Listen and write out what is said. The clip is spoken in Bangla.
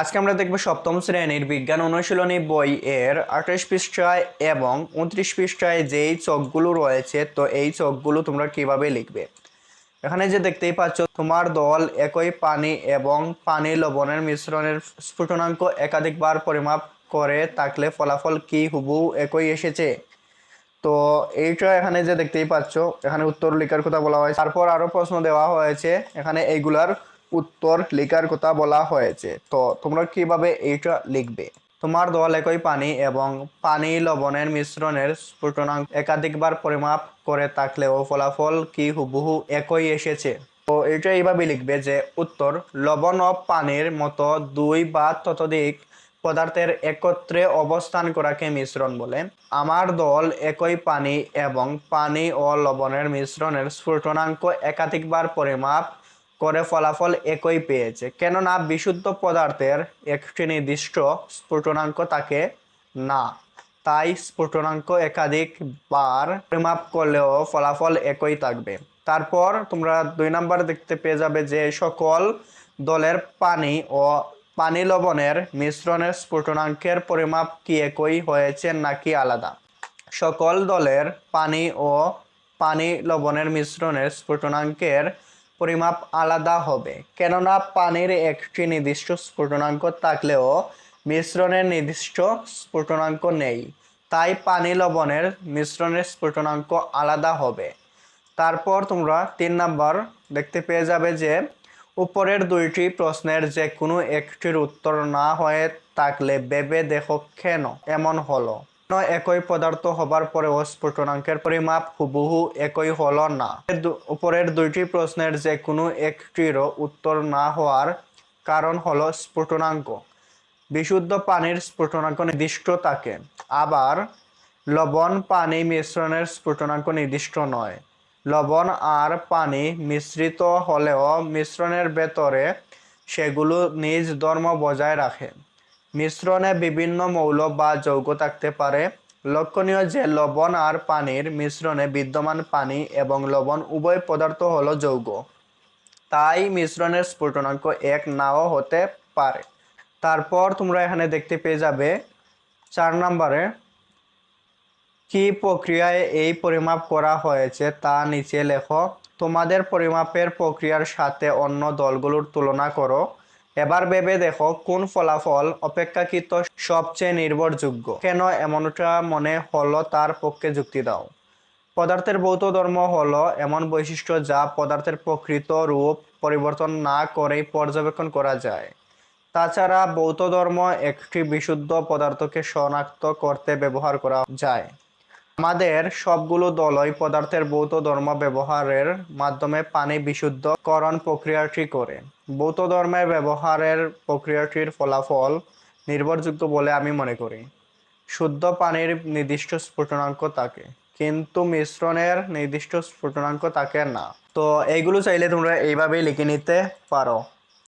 আজকে আমরা দেখব সপ্তম শ্রেণির বিজ্ঞান অনুশীলনী বই এর আঠাশ পৃষ্ঠায় এবং উনত্রিশ পৃষ্ঠায় যেই চকগুলো রয়েছে, তো এই চকগুলো তোমরা কীভাবে লিখবে? এখানে যে দেখতেই পাচ্ছ, তোমার দল একই পানি এবং পানি লবণের মিশ্রণের স্ফুটনাঙ্ক একাধিকবার পরিমাপ করে থাকলে ফলাফল কি হুবু একই এসেছে? তো এইটা এখানে যে দেখতেই পাচ্ছ, এখানে উত্তর লেখার কথা বলা হয়েছে। তারপর আরও প্রশ্ন দেওয়া হয়েছে, এখানে এইগুলার উত্তর লেখার কথা বলা হয়েছে। তো তোমরা কীভাবে এইটা লিখবে? তোমার দল একই পানি এবং পানি লবণের মিশ্রণের স্ফুটনাঙ্ক একাধিকবার পরিমাপ করে থাকলেও ফলাফল কি হুবহু একই এসেছে? তো এটা এইভাবে লিখবে যে উত্তর, লবণ ও পানির মতো দুই বা ততোধিক পদার্থের একত্রে অবস্থান করাকে মিশ্রণ বলে। আমার দল একই পানি এবং পানি ও লবণের মিশ্রণের স্ফুটনাঙ্ক একাধিকবার পরিমাপ করে ফলাফল একই পেয়েছে। কেননা বিশুদ্ধ পদার্থের একটি নির্দিষ্ট স্ফুটনাঙ্ক থাকে না। তাই স্ফুটনাঙ্ক একাধিক বার পরিমাপ করলেও ফলাফল একই থাকবে। তারপর তোমরা দুই নাম্বার দেখতে পেয়ে যাবে যে সকল দলের পানি ও পানি লবণের মিশ্রণের স্ফুটনাঙ্কের পরিমাপ কি একই হয়েছে নাকি আলাদা? সকল দলের পানি ও পানি লবণের মিশ্রণের স্ফুটনাঙ্কের পরিমাপ আলাদা হবে। কেননা পানির একটি নির্দিষ্ট স্ফুটনাঙ্ক থাকলেও মিশ্রণের নির্দিষ্ট স্ফুটনাঙ্ক নেই। তাই পানি লবণের মিশ্রণের স্ফুটনাঙ্ক আলাদা হবে। তারপর তোমরা তিন নাম্বার দেখতে পেয়ে যাবে যে, উপরের দুইটি প্রশ্নের যে কোনো একটির উত্তর না হয়ে থাকলে ভেবে দেখো কেন? এমন হলো। একই পদার্থ হবার পরেও স্ফুটনাঙ্কের পরিমাপ হুবহু একই হল না। উপরের দুইটি প্রশ্নের যে কোনো একটিরও উত্তর না হওয়ার কারণ হলো স্ফুটনাঙ্ক। বিশুদ্ধ পানির স্ফুটনাঙ্ক নির্দিষ্ট থাকে। আবার লবণ পানি মিশ্রণের স্ফুটনাঙ্ক নির্দিষ্ট নয়। লবণ আর পানি মিশ্রিত হলেও মিশ্রণের ভেতরে সেগুলো নিজ ধর্ম বজায় রাখে। মিশ্রণে বিভিন্ন মৌল বা যৌগ থাকতে পারে। লক্ষণীয় যে লবণ আর পানির মিশ্রণে বিদ্যমান পানি এবং লবণ উভয় পদার্থ হল যৌগ। তাই মিশ্রণের স্ফুটনাঙ্ক এক নাও হতে পারে। তারপর তোমরা এখানে দেখতে পেয়ে যাবে চার নম্বরে কি প্রক্রিয়ায় এই পরিমাপ করা হয়েছে তা নিচে লেখো। তোমাদের পরিমাপের প্রক্রিয়ার সাথে অন্য দলগুলোর তুলনা করো। এবার ভেবে দেখো কোন ফলাফল অপেক্ষাকৃত সবচেয়ে নির্ভরযোগ্য। কেন এমনটা মনে হলো তার পক্ষে যুক্তি দাও। পদার্থের ভৌত ধর্ম হলো এমন বৈশিষ্ট্য যা পদার্থের প্রকৃত রূপ পরিবর্তন না করেই পর্যবেক্ষণ করা যায়। তাছাড়া ভৌত ধর্ম একটি বিশুদ্ধ পদার্থকে শনাক্ত করতে ব্যবহার করা যায়। আমাদের সবগুলো দলই পদার্থের ভৌত ধর্ম ব্যবহারের মাধ্যমে পানি বিশুদ্ধকরণ প্রক্রিয়াটি করে। ভৌত ধর্মের ব্যবহারের প্রক্রিয়াটির ফলাফল নির্ভরযোগ্য বলে আমি মনে করি। শুদ্ধ পানির নির্দিষ্ট স্ফুটনাঙ্ক থাকে কিন্তু মিশ্রণের নির্দিষ্ট স্ফুটনাঙ্ক থাকে না। তো এইগুলো চাইলে তোমরা এইভাবেই লিখে নিতে পারো।